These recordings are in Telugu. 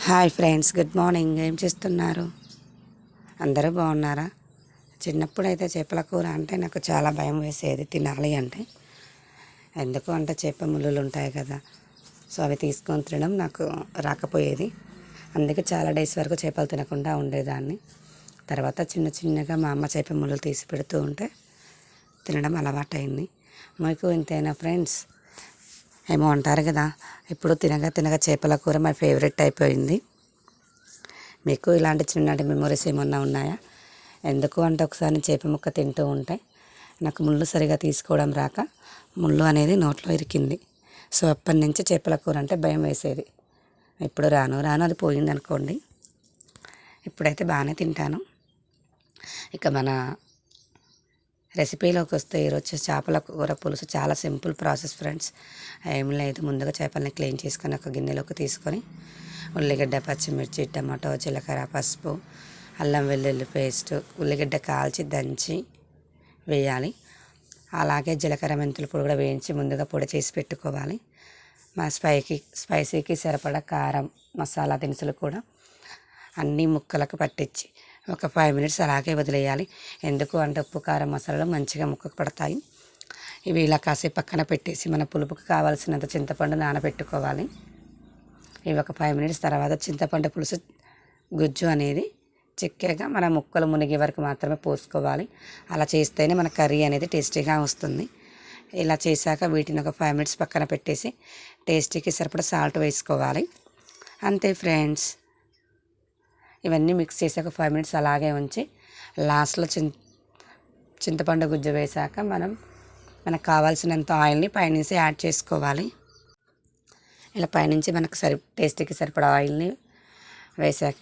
Hi friends good morning. ఏం చేస్తున్నారు? అందరూ బాగున్నారా? చిన్నప్పుడు అయితే చేపల కూర అంటే నాకు చాలా భయం వేసేది తినాలి అంటే. ఎందుకు అంటే చేప ముళ్ళులు ఉంటాయి కదా సో అవి తీసుకొని తినడం నాకు రాకపోయేది. అందుకే చాలా డేస్ వరకు చేపలు తినకుండా ఉండేదాన్ని. తర్వాత చిన్న చిన్నగా మా అమ్మ చేప ముళ్ళు తీసి పెడుతూ ఉంటే తినడం అలవాటైంది. మీకు ఇంతేనా ఫ్రెండ్స్? ఏమో అంటారు కదా. ఇప్పుడు తినగా తినగా చేపల కూర మై ఫేవరెట్ అయిపోయింది మీకు ఇలాంటి చిన్ననాటి మెమొరీస్ ఏమన్నా ఉన్నాయా? ఎందుకు అంటే ఒకసారి చేప ముక్క తింటూ ఉంటే నాకు ముళ్ళు సరిగా తీసుకోవడం రాక ముళ్ళు అనేది నోట్లో ఇరికింది. సో అప్పటి నుంచి చేపల కూర అంటే భయం వేసేది. ఇప్పుడు రాను రాను అది పోయింది అనుకోండి ఇప్పుడైతే బాగానే తింటాను. ఇక మన రెసిపీలోకి వస్తే ఈరోజు చేపల కూర పులుసు చాలా సింపుల్ ప్రాసెస్ ఫ్రెండ్స్. ఏం లేదు ముందుగా చేపలని క్లీన్ చేసుకొని ఒక గిన్నెలోకి తీసుకొని ఉల్లిగడ్డ పచ్చిమిర్చి టమాటో జీలకర్ర పసుపు అల్లం వెల్లుల్లి పేస్ట్ ఉల్లిగడ్డ కాల్చి దంచి వేయాలి. అలాగే జీలకర్ర మెంతులు పొడి కూడా వేయించి ముందుగా పొడి చేసి పెట్టుకోవాలి. మా స్పైకి స్పైసీకి సరిపడా కారం మసాలా దినుసులు కూడా అన్ని ముక్కలకు పట్టించి ఒక ఫైవ్ మినిట్స్ అలాగే వదిలేయాలి. ఎందుకు? అంటే ఉప్పు కారం మసాలాలు మంచిగా ముక్కకు పడతాయి. ఇవి ఇలా కాసేపు పక్కన పెట్టేసి మన పులుపుకి కావాల్సినంత చింతపండు నానబెట్టుకోవాలి. ఇవి ఒక ఫైవ్ మినిట్స్ తర్వాత చింతపండు పులుసు గుజ్జు అనేది చిక్కగా మన ముక్కలు మునిగే వరకు మాత్రమే పోసుకోవాలి. అలా చేస్తేనే మన కర్రీ అనేది టేస్టీగా వస్తుంది. ఇలా చేశాక వీటిని ఒక ఫైవ్ మినిట్స్ పక్కన పెట్టేసి టేస్టీకి సరిపడా సాల్ట్ వేసుకోవాలి. అంతే ఫ్రెండ్స్ ఇవన్నీ మిక్స్ చేసాక ఫైవ్ మినిట్స్ అలాగే ఉంచి లాస్ట్లో చిం చింతపండు గుజ్జు వేసాక మనం మనకు కావాల్సినంత ఆయిల్ని పైనుంచి యాడ్ చేసుకోవాలి. ఇలా పైనుంచి మనకు సరి టేస్ట్కి సరిపడా ఆయిల్ని వేసాక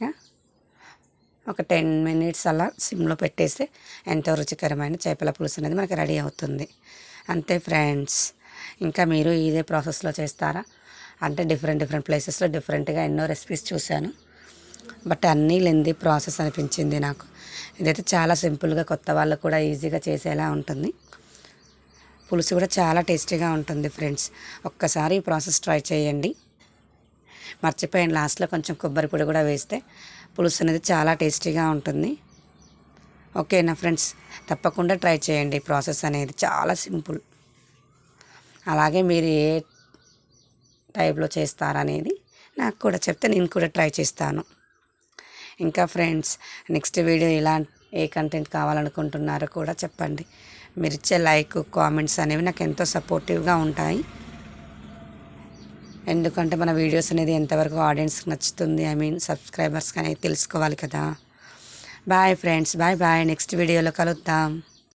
ఒక టెన్ మినిట్స్ అలా సిమ్లో పెట్టేస్తే ఎంతో రుచికరమైన చేపల పులుసు అనేది మనకి రెడీ అవుతుంది. అంతే ఫ్రెండ్స్ ఇంకా మీరు ఇదే ప్రాసెస్లో చేస్తారా? అంటే డిఫరెంట్ డిఫరెంట్ ప్లేసెస్లో డిఫరెంట్గా ఎన్నో రెసిపీస్ చూశాను. బట్ అన్నీ లెంది ప్రాసెస్ అనిపించింది నాకు. ఇదైతే చాలా సింపుల్గా కొత్త వాళ్ళు కూడా ఈజీగా చేసేలా ఉంటుంది. పులుసు కూడా చాలా టేస్టీగా ఉంటుంది ఫ్రెండ్స్. ఒక్కసారి ఈ ప్రాసెస్ ట్రై చేయండి. మర్చిపోయాను లాస్ట్లో కొంచెం కొబ్బరి పొడి కూడా వేస్తే పులుసు అనేది చాలా టేస్టీగా ఉంటుంది. ఓకేనా ఫ్రెండ్స్? తప్పకుండా ట్రై చేయండి ఈ ప్రాసెస్ అనేది. చాలా సింపుల్. అలాగే మీరు ఏ టైప్లో చేస్తారనేది నాకు కూడా చెప్తే నేను కూడా ట్రై చేస్తాను. ఇంకా ఫ్రెండ్స్ నెక్స్ట్ వీడియో ఇలా ఏ కంటెంట్ కావాలనుకుంటున్నారో కూడా చెప్పండి. మీరు ఇచ్చే లైక్ కామెంట్స్ అనేవి నాకు ఎంతో సపోర్టివ్గా ఉంటాయి. ఎందుకంటే మన వీడియోస్ అనేది ఎంతవరకు ఆడియన్స్కి నచ్చుతుంది ఐ మీన్ సబ్స్క్రైబర్స్కి అనేది తెలుసుకోవాలి కదా. Bye friends bye bye. Next వీడియోలో కలుద్దాం.